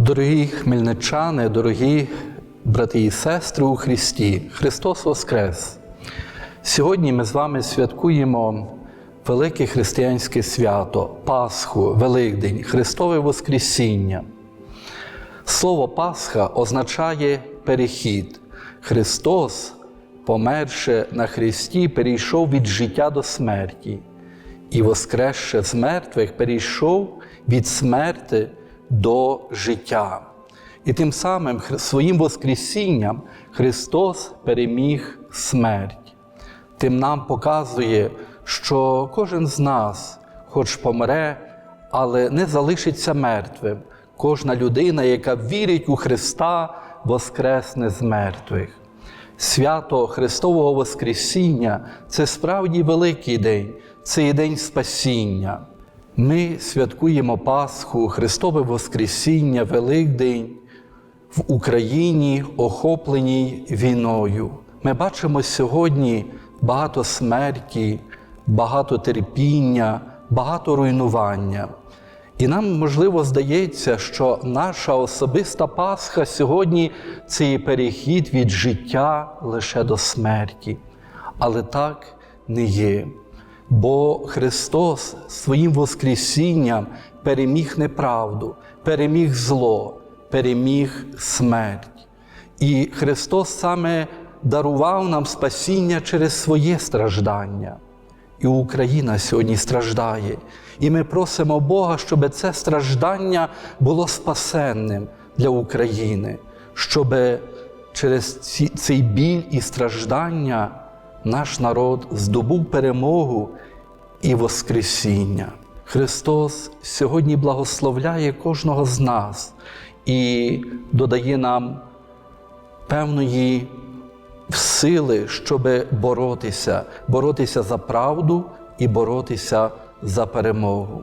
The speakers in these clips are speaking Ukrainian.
Дорогі хмельничани, дорогі брати і сестри у Христі, Христос Воскрес! Сьогодні ми з вами святкуємо велике християнське свято Пасху, Великдень, Христове Воскресіння. Слово Пасха означає перехід. Христос, померши на Христі, перейшов від життя до смерті, і, воскресши з мертвих, перейшов від смерти до життя. І тим самим своїм Воскресінням Христос переміг смерть. Тим нам показує, що кожен з нас, хоч помре, але не залишиться мертвим. Кожна людина, яка вірить у Христа, воскресне з мертвих. Свято Христового Воскресіння це справді великий день, це є день спасіння. Ми святкуємо Пасху, Христове Воскресіння, Великдень в Україні, охопленій війною. Ми бачимо сьогодні багато смерті, багато терпіння, багато руйнування. І нам, можливо, здається, що наша особиста Пасха сьогодні це є перехід від життя лише до смерті. Але так не є. Бо Христос своїм Воскресінням переміг неправду, переміг зло, переміг смерть. І Христос саме дарував нам спасіння через своє страждання. І Україна сьогодні страждає. І ми просимо Бога, щоб це страждання було спасенним для України, щоб через цей біль і страждання наш народ здобув перемогу і Воскресіння. Христос сьогодні благословляє кожного з нас і додає нам певної сили, щоб боротися, боротися за правду і боротися за перемогу.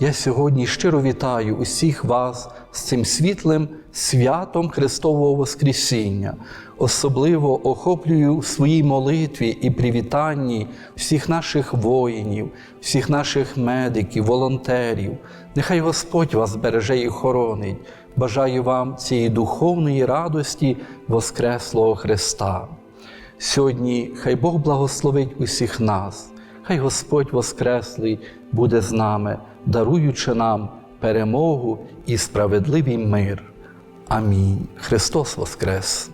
Я сьогодні щиро вітаю усіх вас з цим світлим святом Христового Воскресіння. Особливо охоплюю в своїй молитві і привітанні всіх наших воїнів, всіх наших медиків, волонтерів. Нехай Господь вас береже і хоронить. Бажаю вам цієї духовної радості Воскреслого Христа. Сьогодні хай Бог благословить усіх нас, хай Господь Воскреслий буде з нами, даруючи нам перемогу і справедливий мир. Амінь. Христос Воскрес!